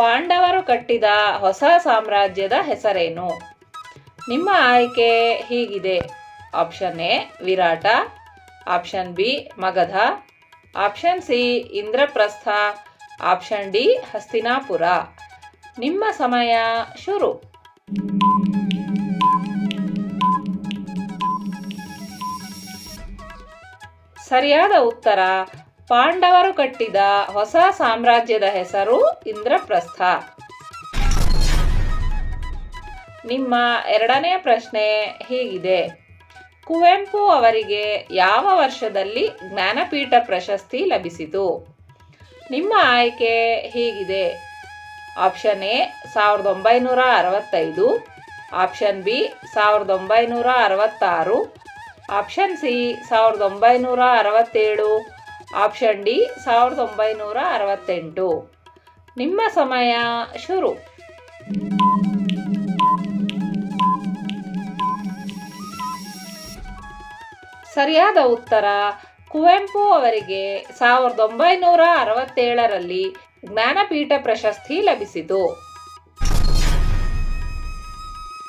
ಪಾಂಡವರು ಕಟ್ಟಿದ ಹೊಸ ಸಾಮ್ರಾಜ್ಯದ ಹೆಸರೇನು? ನಿಮ್ಮ ಆಯ್ಕೆ ಹೀಗಿದೆ. Option A, Virata. Option B, Magadha. Option C, Indraprastha. Option D, Hastinapura. ನಿಮ್ಮ ಸಮಯ ಶುರು. ಸರಿಯಾದ ಉತ್ತರ ಪಾಂಡವರು ಕಟ್ಟಿದ ಹೊಸ ಸಾಮ್ರಾಜ್ಯದ ಹೆಸರು ಇಂದ್ರಪ್ರಸ್ಥ. ನಿಮ್ಮ ಎರಡನೇ ಪ್ರಶ್ನೆ ಹೀಗಿದೆ. ಕುವೆಂಪು ಅವರಿಗೆ ಯಾವ ವರ್ಷದಲ್ಲಿ ಜ್ಞಾನಪೀಠ ಪ್ರಶಸ್ತಿ ಲಭಿಸಿತು? ನಿಮ್ಮ ಆಯ್ಕೆ ಹೀಗಿದೆ. ಆಪ್ಷನ್ ಎ, ಸಾವಿರದ ಒಂಬೈನೂರ ಅರವತ್ತೈದು. ಆಪ್ಷನ್ ಬಿ, ಸಾವಿರದ ಒಂಬೈನೂರ ಅರವತ್ತಾರು. ಆಪ್ಷನ್ ಸಿ, ಸಾವಿರದ ಒಂಬೈನೂರ ಅರವತ್ತೇಳು. ಆಪ್ಷನ್ ಡಿ ಸಾವಿರದ ಒಂಬೈನೂರ ಅರವತ್ತೆಂಟು. ನಿಮ್ಮ ಸಮಯ ಶುರು. ಸರಿಯಾದ ಉತ್ತರ, ಕುವೆಂಪು ಅವರಿಗೆ ಸಾವಿರದ ಒಂಬೈನೂರ ಅರವತ್ತೇಳರಲ್ಲಿ ಜ್ಞಾನಪೀಠ ಪ್ರಶಸ್ತಿ ಲಭಿಸಿತು.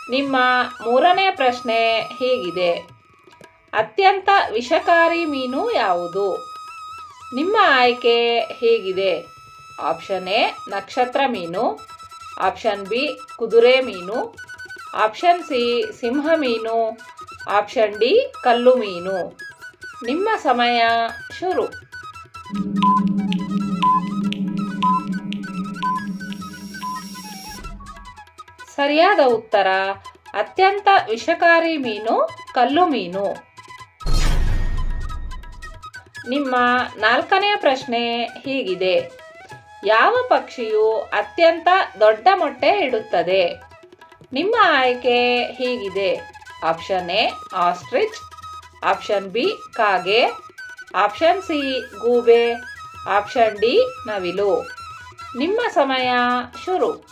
ನಿಮ್ಮ ಮೂರನೇ ಪ್ರಶ್ನೆ ಹೀಗಿದೆ. ಅತ್ಯಂತ ವಿಷಕಾರಿ ಮೀನು ಯಾವುದು? ನಿಮ್ಮ ಆಯ್ಕೆ ಹೇಗಿದೆ? ಆಪ್ಷನ್ ಎ, ನಕ್ಷತ್ರ ಮೀನು. ಆಪ್ಷನ್ ಬಿ, ಕುದುರೆ ಮೀನು. ಆಪ್ಷನ್ ಸಿ, ಸಿಂಹ ಮೀನು. ಆಪ್ಷನ್ ಡಿ, ಕಲ್ಲು ಮೀನು. ನಿಮ್ಮ ಸಮಯ ಶುರು. ಸರಿಯಾದ ಉತ್ತರ, ಅತ್ಯಂತ ವಿಷಕಾರಿ ಮೀನು, ಕಲ್ಲು ಮೀನು. ನಿಮ್ಮ ನಾಲ್ಕನೆಯ ಪ್ರಶ್ನೆ ಹೀಗಿದೆ. ಯಾವ ಪಕ್ಷಿಯು ಅತ್ಯಂತ ದೊಡ್ಡ ಮೊಟ್ಟೆ ಇಡುತ್ತದೆ? ನಿಮ್ಮ ಆಯ್ಕೆ ಹೀಗಿದೆ. Option A, ostrich. Option B, ಕಾಗೆ. ಆಪ್ಷನ್ ಸಿ, ಗೂಬೆ. ಆಪ್ಷನ್ ಡಿ, ನವಿಲು. ನಿಮ್ಮ ಸಮಯ ಶುರು.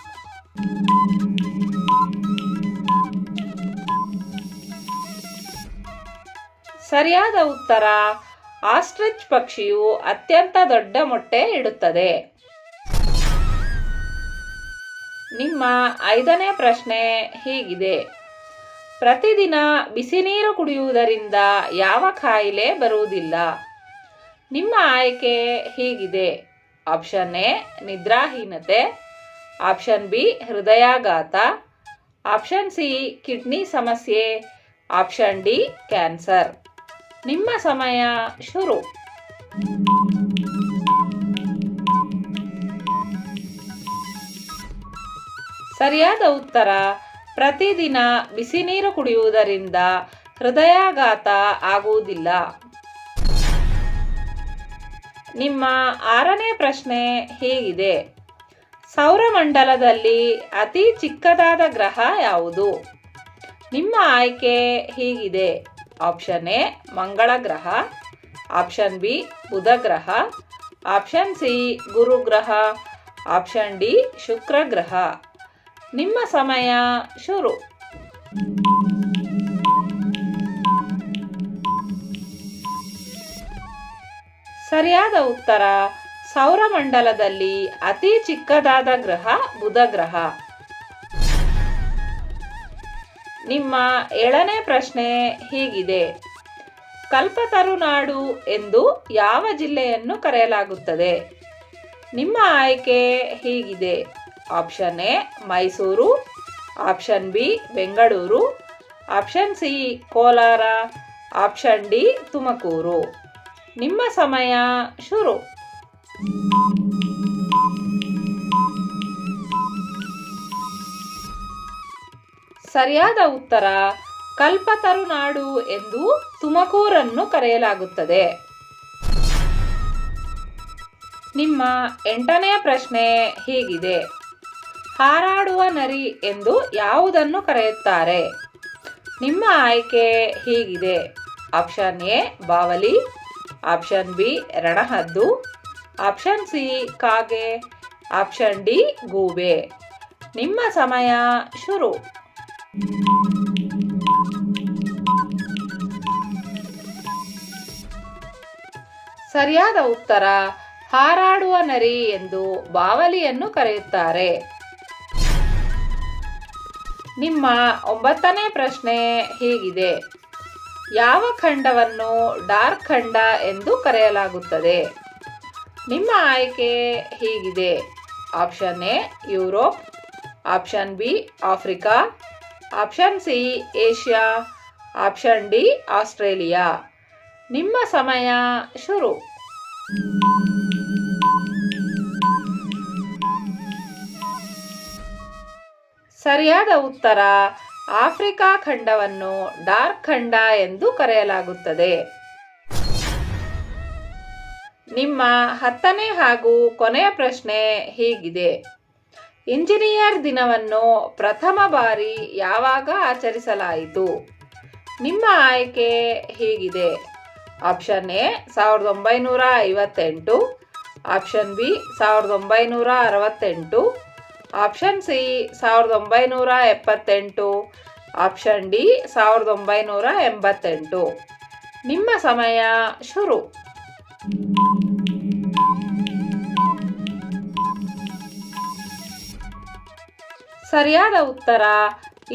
ಸರಿಯಾದ ಉತ್ತರ ಆಸ್ಟ್ರಿಚ್ ಪಕ್ಷಿಯು ಅತ್ಯಂತ ದೊಡ್ಡ ಮೊಟ್ಟೆ ಇಡುತ್ತದೆ. ನಿಮ್ಮ ಐದನೇ ಪ್ರಶ್ನೆ ಹೀಗಿದೆ. ಪ್ರತಿದಿನ ಬಿಸಿ ನೀರು ಕುಡಿಯುವುದರಿಂದ ಯಾವ ಕಾಯಿಲೆ ಬರುವುದಿಲ್ಲ? ನಿಮ್ಮ ಆಯ್ಕೆ ಹೀಗಿದೆ. ಆಪ್ಷನ್ ಎ, ನಿದ್ರಾಹೀನತೆ. ಆಪ್ಷನ್ ಬಿ, ಹೃದಯಾಘಾತ. ಆಪ್ಷನ್ ಸಿ, ಕಿಡ್ನಿ ಸಮಸ್ಯೆ. Option D, cancer. ನಿಮ್ಮ ಸಮಯ ಶುರು. ಸರಿಯಾದ ಉತ್ತರ, ಪ್ರತಿದಿನ ಬಿಸಿ ನೀರು ಕುಡಿಯುವುದರಿಂದ ಹೃದಯಾಘಾತ ಆಗುವುದಿಲ್ಲ. ನಿಮ್ಮ ಆರನೇ ಪ್ರಶ್ನೆ ಹೀಗಿದೆ. ಸೌರಮಂಡಲದಲ್ಲಿ ಅತಿ ಚಿಕ್ಕದಾದ ಗ್ರಹ ಯಾವುದು? ನಿಮ್ಮ ಆಯ್ಕೆ ಹೀಗಿದೆ. ಆಪ್ಷನ್ ಎ ಮಂಗಳ ಗ್ರಹ ಆಪ್ಷನ್ ಬಿ ಬುಧ ಗ್ರಹ ಆಪ್ಷನ್ ಸಿ ಗುರು ಗ್ರಹ ಆಪ್ಷನ್ ಡಿ ಶುಕ್ರ ಗ್ರಹ ನಿಮ್ಮ ಸಮಯ ಶುರು. ಸರಿಯಾದ ಉತ್ತರ, ಸೌರಮಂಡಲದಲ್ಲಿ ಅತಿ ಚಿಕ್ಕದಾದ ಗ್ರಹ ಬುಧ ಗ್ರಹ. ನಿಮ್ಮ ಏಳನೇ ಪ್ರಶ್ನೆ ಹೀಗಿದೆ. ಕಲ್ಪತರುನಾಡು ಎಂದು ಯಾವ ಜಿಲ್ಲೆಯನ್ನು ಕರೆಯಲಾಗುತ್ತದೆ? ನಿಮ್ಮ ಆಯ್ಕೆ ಹೀಗಿದೆ. Option A, Mysuru. Option B, Bengaluru. Option C, Kolar. Option D, Tumakuru. ನಿಮ್ಮ ಸಮಯ ಶುರು. ಸರಿಯಾದ ಉತ್ತರ ಕಲ್ಪತರುನಾಡು ಎಂದು ತುಮಕೂರನ್ನು ಕರೆಯಲಾಗುತ್ತದೆ. ನಿಮ್ಮ ಎಂಟನೆಯ ಪ್ರಶ್ನೆ ಹೀಗಿದೆ. ಹಾರಾಡುವ ನರಿ ಎಂದು ಯಾವುದನ್ನು ಕರೆಯುತ್ತಾರೆ? ನಿಮ್ಮ ಆಯ್ಕೆ ಹೀಗಿದೆ. ಆಪ್ಷನ್ ಎ, ಬಾವಲಿ. ಆಪ್ಷನ್ ಬಿ, ರಣಹದ್ದು. ಆಪ್ಷನ್ ಸಿ, ಕಾಗೆ. ಆಪ್ಷನ್ ಡಿ, ಗೂಬೆ. ನಿಮ್ಮ ಸಮಯ ಶುರು. ಸರಿಯಾದ ಉತ್ತರ, ಹಾರಾಡುವ ನರಿ ಎಂದು ಬಾವಲಿಯನ್ನು ಕರೆಯುತ್ತಾರೆ. ನಿಮ್ಮ ಒಂಬತ್ತನೇ ಪ್ರಶ್ನೆ ಹೀಗಿದೆ. ಯಾವ ಖಂಡವನ್ನು ಡಾರ್ಕ್ ಖಂಡ ಎಂದು ಕರೆಯಲಾಗುತ್ತದೆ? ನಿಮ್ಮ ಆಯ್ಕೆ ಹೀಗಿದೆ. Option A, Europe. Option B, Africa. Option C, Asia. Option D, Australia. ನಿಮ್ಮ ಸಮಯ ಶುರು. ಸರಿಯಾದ ಉತ್ತರ, ಆಫ್ರಿಕಾ ಖಂಡವನ್ನು ಡಾರ್ಕ್ ಖಂಡ ಎಂದು ಕರೆಯಲಾಗುತ್ತದೆ. ನಿಮ್ಮ ಹತ್ತನೇ ಹಾಗೂ ಕೊನೆಯ ಪ್ರಶ್ನೆ ಹೀಗಿದೆ. ಇಂಜಿನಿಯರ್ ದಿನವನ್ನು ಪ್ರಥಮ ಬಾರಿ ಯಾವಾಗ ಆಚರಿಸಲಾಯಿತು? ನಿಮ್ಮ ಆಯ್ಕೆ ಹೀಗಿದೆ? ಆಪ್ಷನ್ ಎ, ಸಾವಿರದ ಒಂಬೈನೂರ ಐವತ್ತೆಂಟು. ಆಪ್ಷನ್ ಬಿ, ಸಾವಿರದ ಒಂಬೈನೂರ ಅರವತ್ತೆಂಟು. ಆಪ್ಷನ್ ಸಿ, ಸಾವಿರದ ಒಂಬೈನೂರ ಎಪ್ಪತ್ತೆಂಟು. ಆಪ್ಷನ್ ಡಿ, ಸಾವಿರದ ಒಂಬೈನೂರ ಎಂಬತ್ತೆಂಟು. ನಿಮ್ಮ ಸಮಯ ಶುರು. ಸರಿಯಾದ ಉತ್ತರ.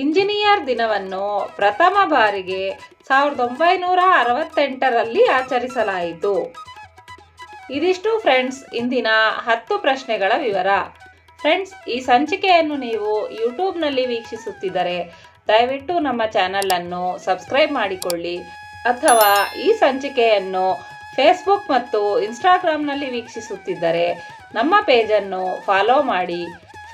ಇಂಜಿನಿಯರ್ ದಿನವನ್ನು ಪ್ರಥಮ ಬಾರಿಗೆ ಸಾವಿರದ ಒಂಬೈನೂರ ಅರವತ್ತೆಂಟರಲ್ಲಿ ಆಚರಿಸಲಾಯಿತು. ಇದಿಷ್ಟು ಫ್ರೆಂಡ್ಸ್, ಇಂದಿನ ಹತ್ತು ಪ್ರಶ್ನೆಗಳ ವಿವರ. ಫ್ರೆಂಡ್ಸ್, ಈ ಸಂಚಿಕೆಯನ್ನು ನೀವು ಯೂಟ್ಯೂಬ್ನಲ್ಲಿ ವೀಕ್ಷಿಸುತ್ತಿದ್ದರೆ ದಯವಿಟ್ಟು ನಮ್ಮ ಚಾನಲನ್ನು ಸಬ್ಸ್ಕ್ರೈಬ್ ಮಾಡಿಕೊಳ್ಳಿ ಅಥವಾ ಈ ಸಂಚಿಕೆಯನ್ನು ಫೇಸ್ಬುಕ್ ಮತ್ತು ಇನ್ಸ್ಟಾಗ್ರಾಮ್ನಲ್ಲಿ ವೀಕ್ಷಿಸುತ್ತಿದ್ದರೆ ನಮ್ಮ ಪೇಜನ್ನು ಫಾಲೋ ಮಾಡಿ